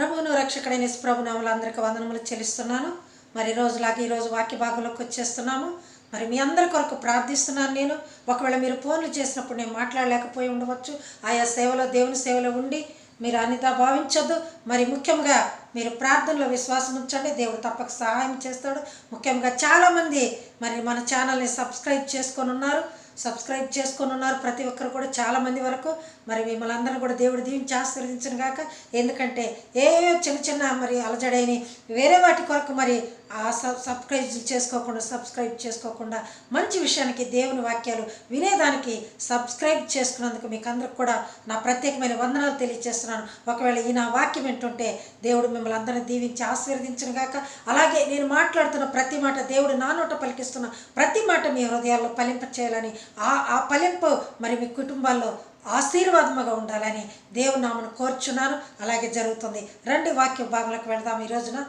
ప్రభువును రక్షకుడైన ప్రభునాములు అందరికీ వందనములు చెల్లిస్తున్నాను. మరి రోజులాగా ఈరోజు వాక్య భాగంలోకి వచ్చేస్తున్నాము. మరి మీ అందరి కొరకు ప్రార్థిస్తున్నాను నేను. ఒకవేళ మీరు ఫోన్లు చేసినప్పుడు నేను మాట్లాడలేకపోయి ఉండవచ్చు. ఆయా సేవలో దేవుని సేవలో ఉండి మీరు అనిత భావించొద్దు. మరి ముఖ్యంగా మీరు ప్రార్థనలో విశ్వాసం ఉంచండి. దేవుడు తప్పక సహాయం చేస్తాడు. ముఖ్యంగా చాలామంది మరి మన ఛానల్ని సబ్స్క్రైబ్ చేసుకొని ఉన్నారు. సబ్స్క్రైబ్ చేసుకొని ఉన్నారు ప్రతి ఒక్కరు కూడా చాలామంది వరకు. మరి మిమ్మల్ని అందరూ కూడా దేవుడు దీవించి ఆశీర్వదించను గాక. ఎందుకంటే ఏ చిన్న చిన్న మరి అలజడైన వేరే వాటి కొరకు మరి ఆ సబ్ సబ్స్క్రైబ్ చేసుకోకుండా సబ్స్క్రైబ్ చేసుకోకుండా మంచి విషయానికి దేవుని వాక్యాలు వినేదానికి సబ్స్క్రైబ్ చేసుకున్నందుకు మీకు అందరికి కూడా నా ప్రత్యేకమైన వందనాలు తెలియజేస్తున్నాను. ఒకవేళ ఈ నా వాక్యం వింటుంటే దేవుడు మిమ్మల్ని అందరిని దీవించి ఆశీర్వదించను గాక. అలాగే నేను మాట్లాడుతున్న ప్రతి మాట దేవుడు నా నోట పలికిస్తున్న ప్రతి మాట మీ హృదయాల్లో పలింప చేయాలని ఆ ఆ పలింపు మరి మీ కుటుంబాల్లో ఆశీర్వాదముగా ఉండాలని దేవుని నామను కోరుచున్నాను. అలాగే జరుగుతుంది. రెండు వాక్య భాగంలోకి వెళ్దాం. ఈ రోజున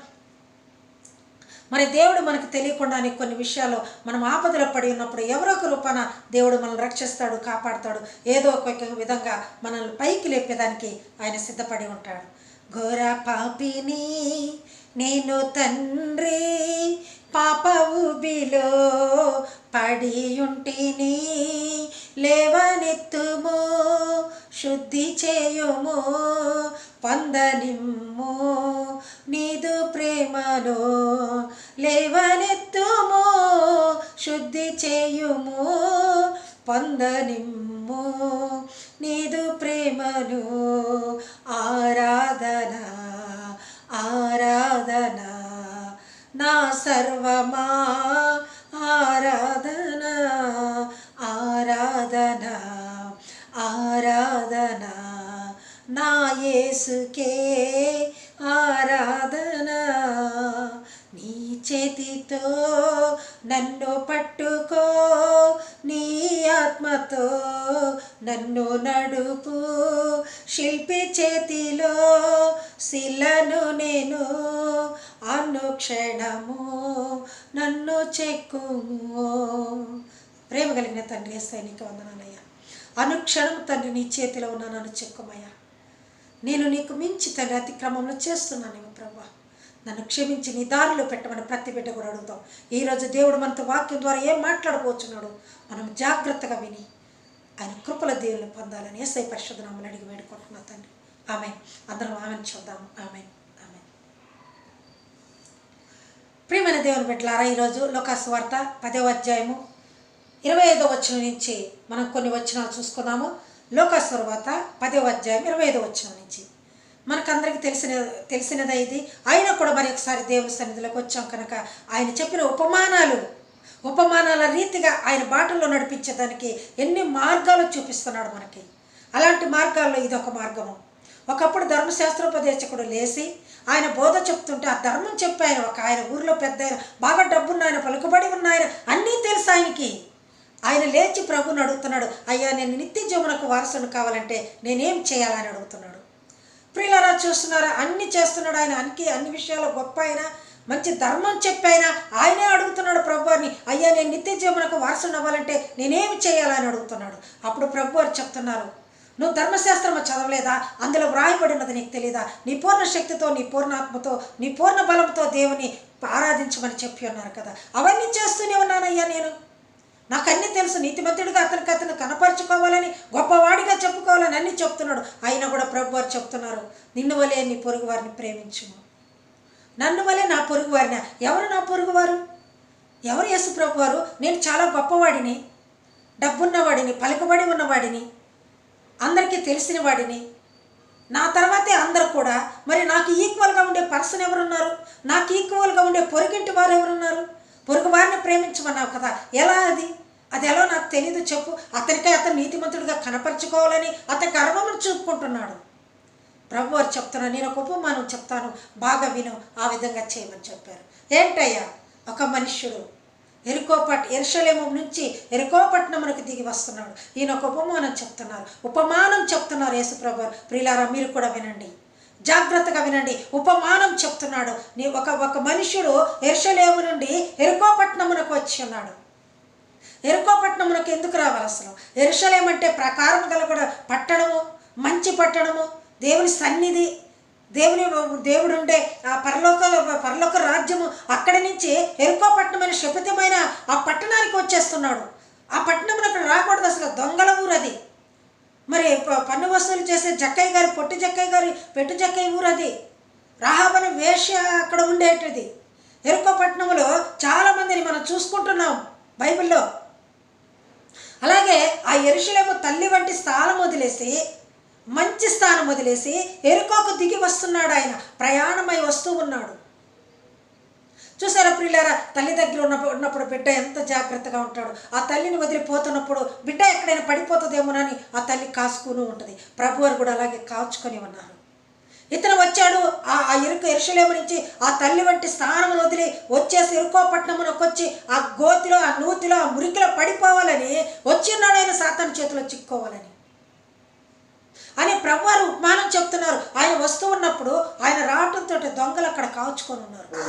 మరి దేవుడు మనకు తెలియకుండానే కొన్ని విషయాలు మనం ఆపదలో పడి ఉన్నప్పుడు ఎవరో ఒక రూపాన దేవుడు మనల్ని రక్షిస్తాడు కాపాడుతాడు. ఏదో ఒక విధంగా మనల్ని పైకి లేపేదానికి ఆయన సిద్ధపడి ఉంటాడు. ఘోర పాపిని నేను తండ్రి పాప ఊబిలో పడి ఉంటిని లేవనెత్తుము శుద్ధి చేయుము. పొందనిమ్ము. నీదు ప్రేమలో లేవనెత్తుము. శుద్ధి చేయుము. పొందనిమ్ము. నీదు ప్రేమను ఆరాధన ఆరాధన. నా సర్వమా యేసుకే ఆరాధన. నీ చేతితో నన్ను పట్టుకో నీ ఆత్మతో నన్ను నడుపు. శిల్పి చేతిలో శిలను నేను అనుక్షణము నన్ను చెక్కుము. ప్రేమ కలిగిన తండ్రి సైనిక వందనాలయ్యా. అనుక్షణం తండ్రి నీ చేతిలో ఉన్న నన్ను చెక్కుమయ్యా. నేను నీకు మించి తండ్రి అతిక్రమంలో చేస్తున్నాను ప్రభా. నన్ను క్షమించి నీ దారిలో పెట్టమని ప్రతి బిడ్డ కూడా అడుగుతాం. ఈరోజు దేవుడు మనతో వాక్యం ద్వారా ఏం మాట్లాడబోతున్నాడు మనం జాగ్రత్తగా విని ఆయన కృపల దేవుని పొందాలని ఎస్ఐ పరిశోధనమ్మని అడిగి వేడుకుంటున్నా తండ్రి. ఆమె అందరం ఆమెను చూద్దాం ఆమె ఆమె ప్రియమైన దేవుని బిడ్డలారా ఈరోజు లోకాసు వార్త పదవ అధ్యాయము ఇరవై ఐదో వచ్చిన నుంచి మనం కొన్ని వచ్చినాలు చూసుకున్నాము. లోకాసు తర్వాత పదవ అధ్యాయం ఇరవై ఐదు వచ్చిన నుంచి. మనకందరికీ తెలిసిన తెలిసినదే ఇది. అయినా కూడా మరి ఒకసారి దేవుని సన్నిధిలోకి వచ్చాం కనుక ఆయన చెప్పిన ఉపమానాలు ఉపమానాల రీతిగా ఆయన బాటల్లో నడిపించేదానికి ఎన్ని మార్గాలు చూపిస్తున్నాడు మనకి. అలాంటి మార్గాల్లో ఇది ఒక మార్గము. ఒకప్పుడు ధర్మశాస్త్రోపదేశకుడు లేచి ఆయన బోధ చెప్తుంటే ఆ ధర్మం చెప్పి ఒక ఆయన ఊరిలో పెద్ద ఆయన బాగా డబ్బున్న ఆయన పలుకుబడి ఉన్న ఆయన అన్నీ తెలుసు ఆయనకి. ఆయన లేచి ప్రభుని అడుగుతున్నాడు అయ్యా నేను నిత్య జీవనకు వారసుని కావాలంటే నేనేం చేయాలని అడుగుతున్నాడు. ప్రియులారా చూస్తున్నారా? అన్ని చేస్తున్నాడు ఆయన. అన్ని అన్ని విషయాల్లో గొప్ప అయినా మంచి ధర్మం చెప్పైనా ఆయనే. అడుగుతున్నాడు ప్రభువారిని అయ్యా నేను నిత్య జీవనకు వారసుని అవ్వాలంటే నేనేమి చేయాలని అడుగుతున్నాడు. అప్పుడు ప్రభువారు చెప్తున్నారు నువ్వు ధర్మశాస్త్రం చదవలేదా? అందులో వ్రాయబడినది నీకు తెలియదా నీ పూర్ణ శక్తితో నీ పూర్ణాత్మతో నీ పూర్ణ బలంతో దేవుని ఆరాధించమని చెప్పి ఉన్నారు కదా. అవన్నీ చేస్తూనే ఉన్నానయ్యా నేను. నాకు అన్నీ తెలుసు. నీతిమంతుడిగా అతనికి అతను కనపరుచుకోవాలని గొప్పవాడిగా చెప్పుకోవాలని అన్నీ చెప్తున్నాడు. అయినా కూడా ప్రభు వారు చెప్తున్నారు నిన్ను వలే నీ పొరుగు వారిని ప్రేమించుము. నన్ను వలే నా పొరుగు వారిని ఎవరు నా పొరుగువారు ఎవరు యేసు ప్రభు వారు? నేను చాలా గొప్పవాడిని డబ్బున్నవాడిని పలకబడి ఉన్నవాడిని అందరికీ తెలిసిన వాడిని. నా తర్వాతే అందరు కూడా. మరి నాకు ఈక్వల్గా ఉండే పర్సన్ ఎవరున్నారు? నాకు ఈక్వల్గా ఉండే పొరుగింటి వారు ఎవరున్నారు? పొరుగు వారిని ప్రేమించమన్నావు కదా. ఎలా అది? అది ఎలా నాకు తెలియదు చెప్పు. అతనికే అతను నీతిమంతుడిగా కనపరుచుకోవాలని అతని గర్వమును చూపుకుంటున్నాడు. ప్రభు వారు చెప్తున్నారు నేను ఒక ఉపమానం చెప్తాను. బాగా విను. ఆ విధంగా చేయమని చెప్పారు. ఏంటయ్యా? ఒక మనుష్యుడు ఎరుకోపట్ ఎరుషలేమం నుంచి ఎరుకోపట్నమునకు దిగి వస్తున్నాడు. ఈయన ఒక ఉపమానం చెప్తున్నారు. ఉపమానం చెప్తున్నారు యేసుప్రభు ప్రియులారా మీరు కూడా వినండి. జాగ్రత్తగా వినండి. ఉపమానం చెప్తున్నాడు. నీ ఒక ఒక మనుష్యుడు ఎరుషలేము నుండి ఎరుకోపట్నమునకు వచ్చి ఉన్నాడు. ఎరుకోపట్నమునకు ఎందుకు రావాలి అసలు? ఎరుషలేం ప్రకారం గల కూడా పట్టణము మంచి పట్టణము దేవుని సన్నిధి దేవుని దేవుడు ఉండే ఆ పరలోక పరలోక రాజ్యము అక్కడి నుంచి ఎరుకోపట్నమైన శపితమైన ఆ పట్టణానికి వచ్చేస్తున్నాడు. ఆ పట్టణం అక్కడ రాకూడదు అసలు దొంగల ఊరు అది. మరి ప- పన్ను వసూలు చేసే జక్కయ్య గారి పొట్టి జక్కయ్య గారి పెట్టు జక్కయ్య ఊరు అది. రాహాబని వేష్య అక్కడ ఉండేటిది. ఎరుకోపట్నంలో చాలామందిని మనం చూసుకుంటున్నాం బైబిల్లో. అలాగే ఆ ఎరుషులేమో తల్లి వంటి స్థానం వదిలేసి మంచి స్థానం వదిలేసి ఎరుకోకు దిగి వస్తున్నాడు ఆయన. ప్రయాణమై వస్తూ ఉన్నాడు. చూసారా ప్రియులారా తల్లి దగ్గర ఉన్నప్పుడు ఉన్నప్పుడు బిడ్డ ఎంత జాగ్రత్తగా ఉంటాడు. ఆ తల్లిని వదిలిపోతున్నప్పుడు బిడ్డ ఎక్కడైనా పడిపోతుందేమోనని ఆ తల్లి కాసుకుని ఉంటుంది. ప్రభువారు కూడా అలాగే కాచుకొని ఉన్నారు. ఇతను వచ్చాడు. ఆ ఆ ఇరుకు ఎరుషలేము నుంచి ఆ తల్లి వంటి స్థానం వదిలి వచ్చేసి ఇరుకోపట్నమునకు వచ్చి ఆ గోతిలో ఆ నూతిలో ఆ మురికిలో పడిపోవాలని వచ్చిన్నాడు ఆయన సాతాను చేతిలో చిక్కోవాలని. అని ప్రభువారు ఉపమానం చెప్తున్నారు. ఆయన వస్తూ ఉన్నప్పుడు ఆయన రావటంతో దొంగలు అక్కడ కాచుకొని ఉన్నారు.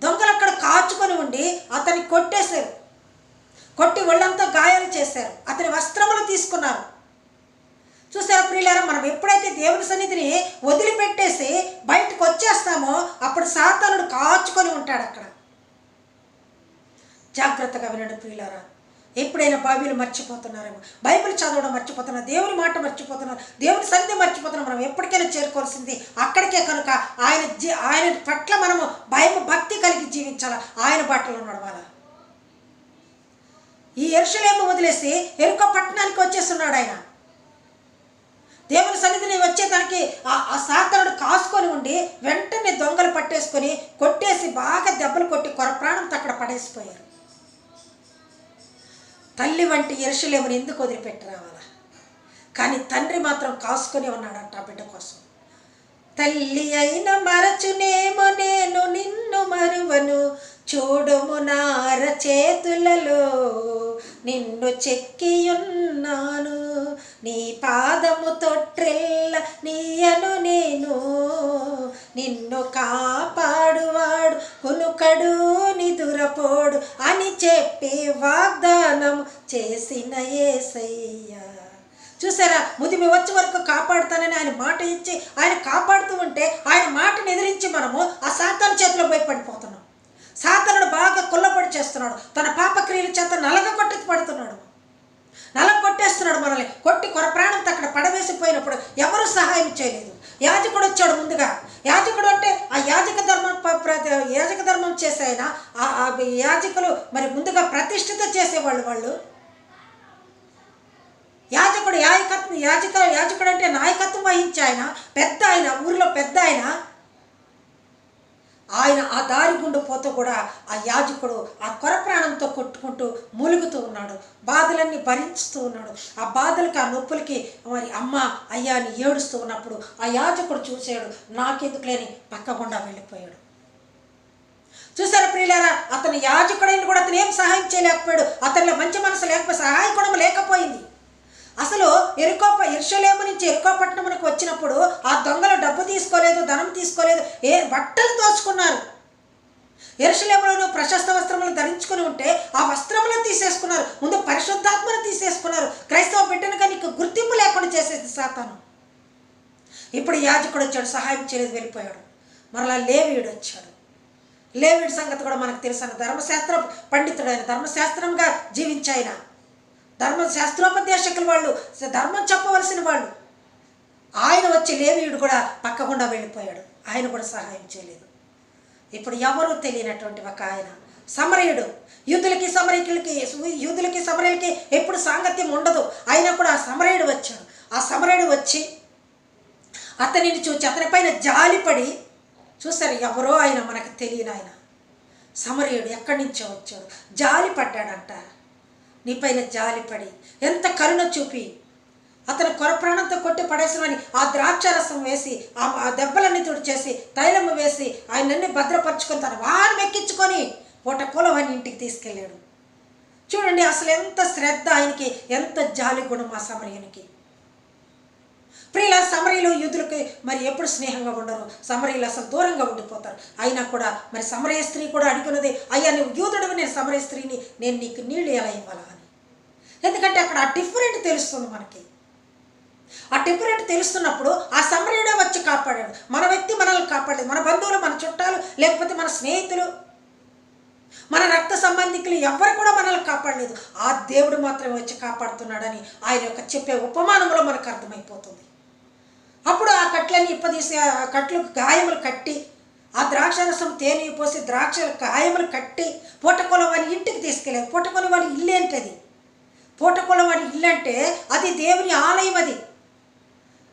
దొంగలు అక్కడ కాచుకొని ఉండి అతన్ని కొట్టేశారు. కొట్టి ఒళ్ళంతా గాయాలు చేశారు. అతని వస్త్రములు తీసుకున్నారు. చూసారా ప్రియులారా మనం ఎప్పుడైతే దేవుని సన్నిధిని వదిలిపెట్టేసి బయటకు వచ్చేస్తామో అప్పుడు సాతానుడు కాచుకొని ఉంటాడు అక్కడ. జాగ్రత్తగా వినండి ప్రియులారా. ఎప్పుడైనా బాబీలు మర్చిపోతున్నారేమో బైబిల్ చదవడం మర్చిపోతున్నారు దేవుని మాట మర్చిపోతున్నారు దేవుని సన్నిధి మర్చిపోతున్నాం మనం ఎప్పటికైనా చేరుకోవాల్సింది అక్కడికే కనుక ఆయన జీ ఆయన పట్ల మనము భయం భక్తి కలిగి జీవించాలా? ఆయన బాటలో నడవాలా? ఈ ఎరుషలేము వదిలేసి ఎరుక పట్టణానికి వచ్చేస్తున్నాడు ఆయన. దేవుని సన్నిధిని వచ్చేదానికి ఆ ఆ సాతనుడు కాసుకొని ఉండి వెంటనే దొంగలు పట్టేసుకొని కొట్టేసి బాగా దెబ్బలు కొట్టి కొర ప్రాణం అక్కడ పడేసిపోయారు. తల్లి వంటి ఎరుషులేమని ఎందుకు వదిలిపెట్టి రావాలా? కానీ తండ్రి మాత్రం కాసుకొని ఉన్నాడంట ఆ బిడ్డ కోసం. తల్లి అయిన మరచునేమో నేను నిన్ను మరువను. చూడుము నార చేతులలో నిన్ను చెక్కియున్నాను. నీ పాదము తొట్రెల్ల నీయను నేను. నిన్ను కాపాడువాడు కునుకడు నిదురపోడు అని చెప్పి వాగ్దానం చేసిన ఏసయ్యా. చూసారా? ముదిమి వచ్చే వరకు కాపాడుతానని ఆయన మాట ఇచ్చి ఆయన కాపాడుతూ ఉంటే ఆయన మాటను ఎదిరించి మనము ఆ సాతాను చేతిలో పోయి పడిపోతున్నాం. సాతానుడు బాగా కుల్లబడి చేస్తున్నాడు. తన పాపక్రియల చేత నలగ కొట్టి పడుతున్నాడు. నలగ కొట్టేస్తున్నాడు మనల్ని. కొట్టి కొర ప్రాణంతో అక్కడ పడవేసిపోయినప్పుడు ఎవరు సహాయం చేయలేదు. యాజకుడు వచ్చాడు ముందుగా. యాజకుడు అంటే ఆ యాజక ధర్మం ప్ర- యాజక ధర్మం చేసే ఆయన ఆ ఆ యాజకులు మరి ముందుగా ప్రతిష్ఠిత చేసేవాళ్ళు వాళ్ళు. యాజకుడు యాజకత్వం యాజక యాజకుడు అంటే నాయకత్వం వహించి ఆయన పెద్ద ఆయన ఊరిలో పెద్ద ఆయన. ఆయన ఆ దారి గుండు పోతూ కూడా ఆ యాజకుడు ఆ కొర ప్రాణంతో కొట్టుకుంటూ మూలుగుతూ ఉన్నాడు. బాధలన్నీ భరించుతూ ఉన్నాడు. ఆ బాధలకి ఆ నొప్పులకి మరి అమ్మ అయ్యా అని ఏడుస్తూ ఉన్నప్పుడు ఆ యాజకుడు చూసాడు నాకెందుకు లేని పక్కకుండా వెళ్ళిపోయాడు. చూసారా ప్రియులారా అతను యాజకుడైన కూడా అతను ఏం సహాయం చేయలేకపోయాడు. అతనిలో మంచి మనసు లేకపోయి సహాయకుడం లేకపోయింది. అసలు ఎరుకోప ఇర్షలేము నుంచి ఎరుకో పట్టణమునకు వచ్చినప్పుడు ఆ దొంగలు డబ్బు తీసుకోలేదు ధనం తీసుకోలేదు ఏ బట్టలు దోచుకున్నారు ఎరుషలేములను ప్రశస్త వస్త్రములు ధరించుకుని ఉంటే ఆ వస్త్రములను తీసేసుకున్నారు. ముందు పరిశుద్ధాత్మను తీసేసుకున్నారు. క్రైస్తవ బిడ్డనుగా నీకు గుర్తింపు లేకుండా చేసేది సాతాను. ఇప్పుడు యాజకుడు వచ్చాడు సహాయం చేయలేదు వెళ్ళిపోయాడు. మరలా లేవీయుడు వచ్చాడు. లేవీడి సంగతి కూడా మనకు తెలుసు ధర్మశాస్త్ర పండితుడు ఆయన ధర్మశాస్త్రంగా జీవించాయన. ధర్మ శాస్త్రోపదేశకులు వాళ్ళు ధర్మం చెప్పవలసిన వాళ్ళు. ఆయన వచ్చి లేవీయుడు కూడా పక్కకుండా వెళ్ళిపోయాడు. ఆయన కూడా సహాయం చేయలేదు. ఇప్పుడు ఎవరూ తెలియనటువంటి ఒక ఆయన. సమరయుడు. యూదులకి సమరయులకి యూదులకి సమరయులకి ఎప్పుడు సాంగత్యం ఉండదు. అయినా కూడా ఆ సమరయుడు వచ్చాడు. ఆ సమరయుడు వచ్చి అతనిని చూచి అతని పైన జాలిపడి చూసారు ఎవరో ఆయన మనకు తెలియని ఆయన. సమరయుడు ఎక్కడి నుంచో వచ్చాడు. జాలి పడ్డాడంట నీపైన జాలిపడి ఎంత కరుణ చూపి అతను కొర ప్రాణంతో కొట్టి పడేసినని ఆ ద్రాక్షారసం వేసి ఆ దెబ్బలన్నీ తుడిచేసి తైలము వేసి ఆయనన్నీ భద్రపరుచుకొని తన వారం ఎక్కించుకొని పూట అని ఇంటికి తీసుకెళ్ళాడు. చూడండి అసలు ఎంత శ్రద్ధ ఆయనకి ఎంత జాలి గుణం ఆ సమరయునికి ప్రియుల సమరయులు యూదులకి మరి ఎప్పుడు స్నేహంగా ఉండరు? సమరయులు అసలు దూరంగా ఉండిపోతారు. అయినా కూడా మరి సమరయ స్త్రీ కూడా అడుగున్నది అయ్యా నువ్వు యూదుడివి నేను సమరయ స్త్రీని నేను నీకు నీళ్ళు ఎలా ఇవ్వాలా? అని. ఎందుకంటే అక్కడ ఆ డిఫరెంట్ తెలుస్తుంది మనకి. ఆ టెంపరేట్ తెలుస్తున్నప్పుడు ఆ సమరయుడే వచ్చి కాపాడాడు. మన వ్యక్తి మనల్ని కాపాడలేదు. మన బంధువులు మన చుట్టాలు లేకపోతే మన స్నేహితులు మన రక్త సంబంధికులు ఎవరు కూడా మనల్ని కాపాడలేదు. ఆ దేవుడు మాత్రమే వచ్చి కాపాడుతున్నాడని ఆయన యొక్క చెప్పే ఉపమానంలో మనకు అర్థమైపోతుంది. అప్పుడు ఆ కట్లని ఇప్పదీసి ఆ కట్లు గాయములు కట్టి ఆ ద్రాక్షరసం తేనె పోసి ద్రాక్ష గాయములు కట్టి పూటకొల వాడి ఇంటికి తీసుకెళ్ళారు. పూటకొల వాడి ఇల్లు ఏంటది? పూటకొల వాడి ఇల్లు అంటే అది దేవుని ఆలయం అది.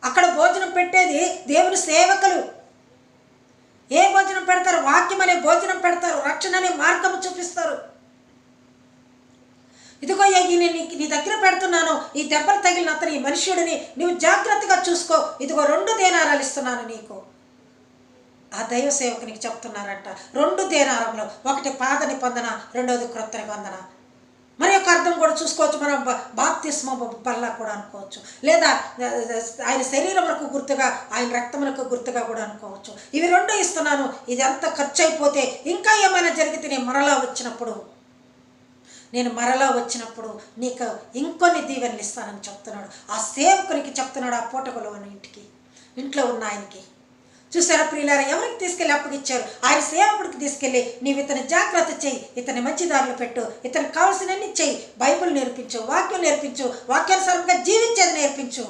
అక్కడ భోజనం పెట్టేది దేవుని సేవకులు. ఏ భోజనం పెడతారు? వాక్యం అనే భోజనం పెడతారు. రక్షణ అనే మార్గము చూపిస్తారు. ఇదిగో ఈ నేను నీ- నీ దగ్గర పెడుతున్నాను. ఈ దెబ్బలు తగిలిన అతని ఈ మనుష్యుడిని నువ్వు జాగ్రత్తగా చూసుకో. ఇదిగో రెండు దేనారాలు ఇస్తున్నాను నీకు. ఆ దైవ సేవకునికి చెప్తున్నారంట. రెండు దేనారంలో ఒకటి పాద నిబంధన రెండోది క్రొత్త నిబంధన మరి యొక్క అర్థం కూడా చూసుకోవచ్చు. మనం బాప్తిస్మ పల్లా కూడా అనుకోవచ్చు. లేదా ఆయన శరీరములకు గుర్తుగా ఆయన రక్తములకు గుర్తుగా కూడా అనుకోవచ్చు. ఇవి రెండు ఇస్తున్నాను. ఇది అంత ఖర్చు అయిపోతే ఇంకా ఏమైనా జరిగితే నేను మరలా వచ్చినప్పుడు నేను మరలా వచ్చినప్పుడు నీకు ఇంకొన్ని దీవెనలు ఇస్తానని చెప్తున్నాడు. ఆ సేవకునికి చెప్తున్నాడు ఆ పూటకులో ఉన్న ఇంటికి ఇంట్లో ఉన్న ఆయనకి. చూసారా ప్రియులారా? ఎవరికి తీసుకెళ్ళి అప్పగిచ్చారు ఆయన సేవకుడికి తీసుకెళ్ళి నీవు ఇతని జాగ్రత్త చేయి ఇతని మంచి దారిలో పెట్టు ఇతను కావాల్సినన్ని చెయ్యి బైబిల్ నేర్పించు వాక్యం నేర్పించు వాక్యానుసారంగా జీవించేది నేర్పించు.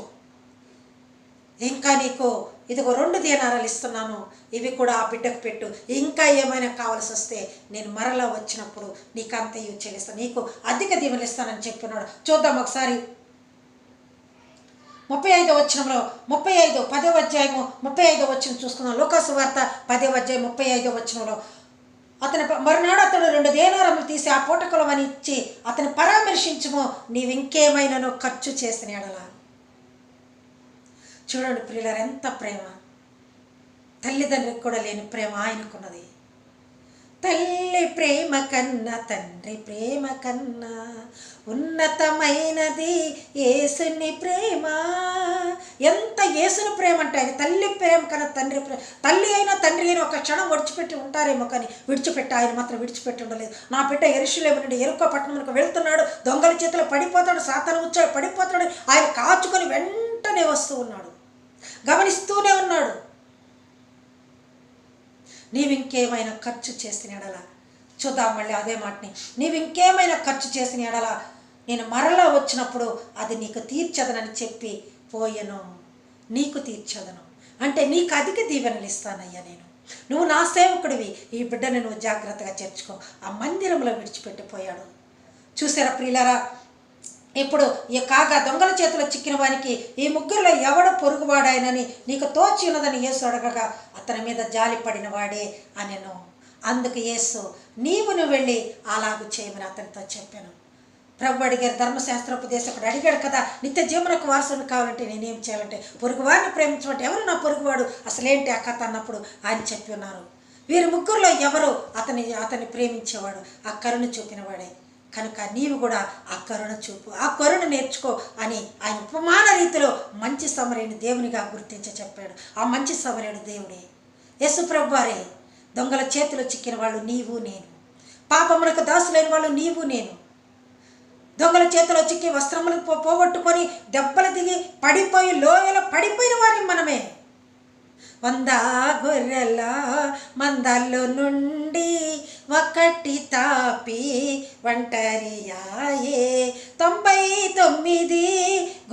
ఇంకా నీకు ఇదిగో రెండు దీనారాలు ఇస్తున్నాను. ఇవి కూడా ఆ బిడ్డకు పెట్టు. ఇంకా ఏమైనా కావాల్సి వస్తే నేను మరలా వచ్చినప్పుడు నీకు అంతయు చెల్లిస్తాను నీకు అధిక దీవెనలు ఇస్తానని చెప్పినాడు. చూద్దాం ఒకసారి. ముప్పై ఐదో వచ్చినంలో ముప్పై ఐదు పదో అధ్యాయము ముప్పై ఐదో వచ్చిన చూసుకున్నాం లోకాసు వార్త పదో అధ్యాయం ముప్పై ఐదో వచ్చినంలో అతని మరునాడు అతడు రెండు దేనారములు తీసి ఆ పూటకులమని ఇచ్చి అతని పరామర్శించము నీవు ఇంకేమైనానో ఖర్చు చేసిన ఎడలా. చూడండి ప్రియులారు ఎంత ప్రేమ. తల్లిదండ్రులకు కూడా లేని ప్రేమ ఆయనకున్నది. తల్లి ప్రేమ కన్నా తండ్రి ప్రేమ కన్నా ఉన్నతమైనది యేసుని ప్రేమ. ఎంత యేసుని ప్రేమ అంటే ఆయన తల్లి ప్రేమ కన్నా తండ్రి ప్రేమ తల్లి అయినా తండ్రి అయినా ఒక క్షణం విడిచిపెట్టి ఉంటారేమో కానీ విడిచిపెట్టి ఆయన మాత్రం విడిచిపెట్టి ఉండలేదు. నా బిడ్డ ఎరుషులేము ఎరుక పట్టణంకు వెళ్తున్నాడు దొంగల చేతిలో పడిపోతాడు సాతను వచ్చాడు పడిపోతాడు ఆయన కాచుకొని వెంటనే వస్తూ ఉన్నాడు. గమనిస్తూనే ఉన్నాడు. నీవు ఇంకేమైనా ఖర్చు చేసిన ఎడల. చూద్దాం మళ్ళీ అదే మాటని. నీవు ఇంకేమైనా ఖర్చు చేసిన ఎడల. నేను మరలా వచ్చినప్పుడు అది నీకు తీర్చదనని చెప్పి పోయెను. నీకు తీర్చదను. అంటే నీకు అధిక దీవెనలు ఇస్తానయ్యా నేను. నువ్వు నా సేవకుడివి. ఈ బిడ్డను నువ్వు జాగ్రత్తగా చేర్చుకో. ఆ మందిరంలో విడిచిపెట్టిపోయాడు. చూసారా ప్రియులరా? ఇప్పుడు ఈ కాగా దొంగల చేతిలో చిక్కిన వానికి ఈ ముగ్గురులో ఎవడు పొరుగువాడాయనని నీకు తోచి ఉన్నదని యేసు అడగగా అతని మీద జాలి పడిన వాడే అనెను. అందుకు యేసు నీవు నువ్వు వెళ్ళి అలాగు చేయమని అతనితో చెప్పాను. ప్రభు అడిగారు ధర్మశాస్త్రోపదేశకుడు అడిగాడు కదా నిత్య జీవనకు వారసుని కావాలంటే నేనేం చేయాలంటే పొరుగువాడిని ప్రేమించమంటే ఎవరు నా పొరుగువాడు? అసలేంటి ఆ కథ అన్నప్పుడు ఆయన చెప్పి ఉన్నారు. వీరి ముగ్గురులో ఎవరు అతని అతన్ని ప్రేమించేవాడు ఆ కరుణ చూపినవాడే కనుక నీవు కూడా ఆ కరుణ చూపు ఆ కరుణ నేర్చుకో అని ఆయన ఉపమాన రీతిలో మంచి సమరేణి దేవునిగా గుర్తించి చెప్పాడు. ఆ మంచి సమరేణి దేవుడే. యేసు ప్రభువారే దొంగల చేతిలో చిక్కిన వాళ్ళు నీవు నేను. పాపములకు దాసులైన వాళ్ళు నీవు నేను. దొంగల చేతిలో చిక్కి వస్త్రములకు పోగొట్టుకొని దెబ్బలు దిగి పడిపోయి లోయలో పడిపోయిన వారిని మనమే. వంద గొర్రెల మందల్లో నుండి ఒకటి తాపి ఒంటరియాయే. తొంభై తొమ్మిది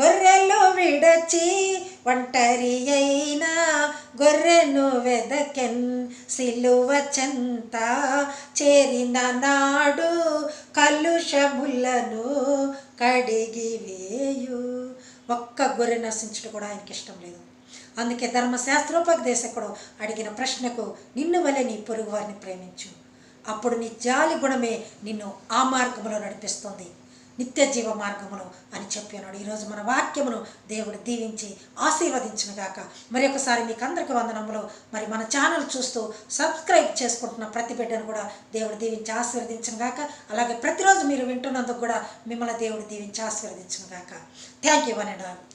గొర్రెలు విడచి ఒంటరి అయిన గొర్రెను వెదకెన్ సిలువ చెంత చేరిన నాడు కలుషములను కడిగి వేయు. ఒక్క గొర్రె నశించడం కూడా ఆయనకి ఇష్టం లేదు. అందుకే ధర్మశాస్త్రోపదేశకుడు అడిగిన ప్రశ్నకు నిన్ను వలె నీ పొరుగు వారిని ప్రేమించు. అప్పుడు నీ జాలి గుణమే నిన్ను ఆ మార్గంలో నడిపిస్తుంది. నిత్య జీవ మార్గమును అని చెప్పినాడు ఈరోజు మన వాక్యమును దేవుడు దీవించి ఆశీర్వదించిన గాక మరి ఒకసారి మీకు అందరికీ వందనములు. మరి మన ఛానల్ చూస్తూ సబ్స్క్రైబ్ చేసుకుంటున్న ప్రతి బిడ్డను కూడా దేవుడు దీవించి ఆశీర్వదించిన గాక అలాగే ప్రతిరోజు మీరు వింటున్నందుకు కూడా మిమ్మల్ని దేవుడు దీవించి ఆశీర్వదించిన గాక thank you one and all